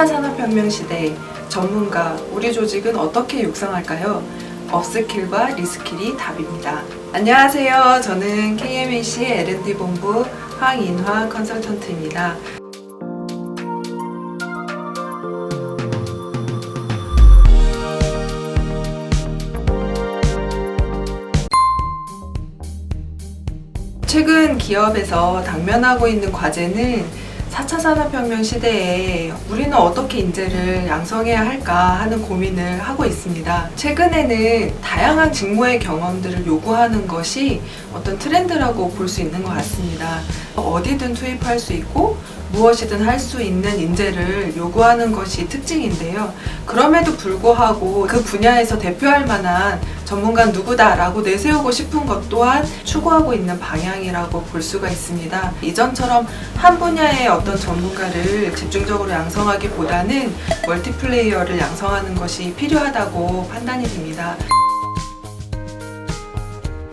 4차 산업혁명 시대 전문가 우리 조직은 어떻게 육성할까요? 업스킬과 리스킬이 답입니다. 안녕하세요. 저는 KMAC L&D 본부 황인화 컨설턴트입니다. 최근 기업에서 당면하고 있는 과제는 4차 산업혁명 시대에 우리는 어떻게 인재를 양성해야 할까 하는 고민을 하고 있습니다. 최근에는 다양한 직무의 경험들을 요구하는 것이 어떤 트렌드라고 볼 수 있는 것 같습니다. 어디든 투입할 수 있고 무엇이든 할 수 있는 인재를 요구하는 것이 특징인데요. 그럼에도 불구하고 그 분야에서 대표할 만한 전문가는 누구다라고 내세우고 싶은 것 또한 추구하고 있는 방향이라고 볼 수가 있습니다. 이전처럼 한 분야의 어떤 전문가를 집중적으로 양성하기보다는 멀티플레이어를 양성하는 것이 필요하다고 판단이 됩니다.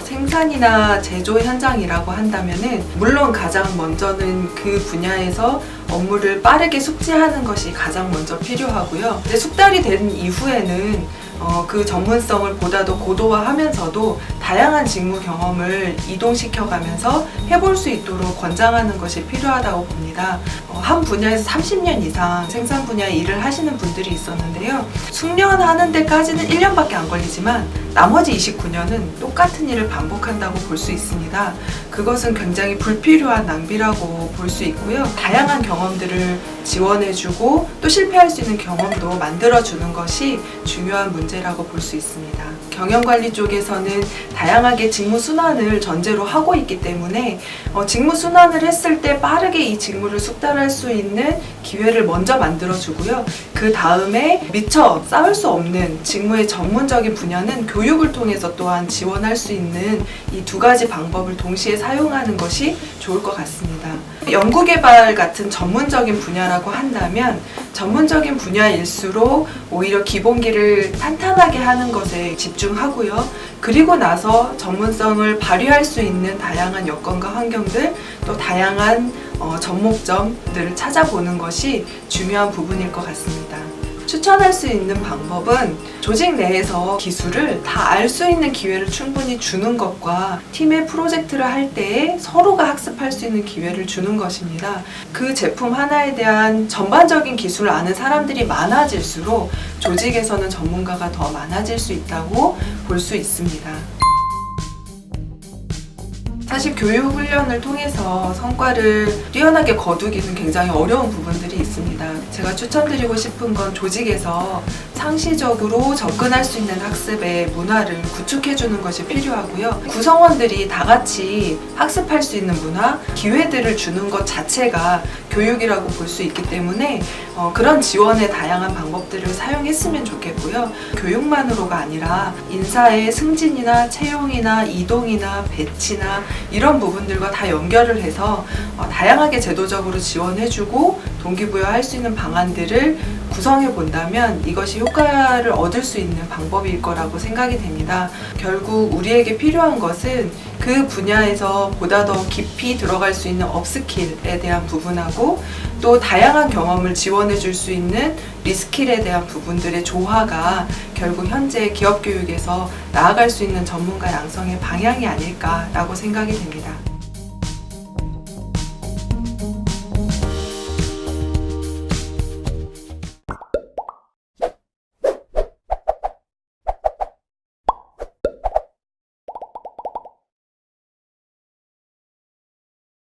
생산이나 제조 현장이라고 한다면은 물론 가장 먼저는 그 분야에서 업무를 빠르게 숙지하는 것이 가장 먼저 필요하고요. 근데 숙달이 된 이후에는 어, 그 전문성을 보다 더 고도화하면서도 다양한 직무 경험을 이동시켜가면서 해볼 수 있도록 권장하는 것이 필요하다고 봅니다. 어, 한 분야에서 30년 이상 생산 분야에 일을 하시는 분들이 있었는데요. 숙련하는 데까지는 1년밖에 안 걸리지만 나머지 29년은 똑같은 일을 반복한다고 볼 수 있습니다. 그것은 굉장히 불필요한 낭비라고 볼 수 있고요. 다양한 경험들을 지원해주고 또 실패할 수 있는 경험도 만들어주는 것이 중요한 문제라고 볼 수 있습니다. 경영관리 쪽에서는 다양하게 직무 순환을 전제로 하고 있기 때문에 어, 직무 순환을 했을 때 빠르게 이 직무를 숙달할 수 있는 기회를 먼저 만들어주고요. 그 다음에 미처 쌓을 수 없는 직무의 전문적인 분야는 교육을 통해서 또한 지원할 수 있는 이 두 가지 방법을 동시에 사용하는 것이 좋을 것 같습니다. 연구개발 같은 전문적인 분야라고 한다면 전문적인 분야일수록 오히려 기본기를 탄탄하게 하는 것에 집중하고요. 그리고 나서 전문성을 발휘할 수 있는 다양한 여건과 환경들 또 다양한 어, 접목점들을 찾아보는 것이 중요한 부분일 것 같습니다. 추천할 수 있는 방법은 조직 내에서 기술을 다 알 수 있는 기회를 충분히 주는 것과 팀의 프로젝트를 할 때에 서로가 학습할 수 있는 기회를 주는 것입니다. 그 제품 하나에 대한 전반적인 기술을 아는 사람들이 많아질수록 조직에서는 전문가가 더 많아질 수 있다고 볼 수 있습니다. 사실 교육 훈련을 통해서 성과를 뛰어나게 거두기는 굉장히 어려운 부분들이 있습니다. 제가 추천드리고 싶은 건 조직에서 상시적으로 접근할 수 있는 학습의 문화를 구축해 주는 것이 필요하고요. 구성원들이 다 같이 학습할 수 있는 문화, 기회들을 주는 것 자체가 교육이라고 볼 수 있기 때문에 어, 그런 지원의 다양한 방법들을 사용했으면 좋겠고요. 교육만으로가 아니라 인사의 승진이나 채용이나 이동이나 배치나 이런 부분들과 다 연결을 해서 어, 다양하게 제도적으로 지원해주고 동기부여할 수 있는 방안들을 구성해 본다면 이것이 효과를 얻을 수 있는 방법일 거라고 생각이 됩니다. 결국 우리에게 필요한 것은 그 분야에서 보다 더 깊이 들어갈 수 있는 업스킬에 대한 부분하 고 또 다양한 경험을 지원해 줄 수 있는 리스킬에 대한 부분들의 조화가 결국 현재 기업 교육에서 나아갈 수 있는 전문가 양성의 방향이 아닐까라고 생각이 됩니다.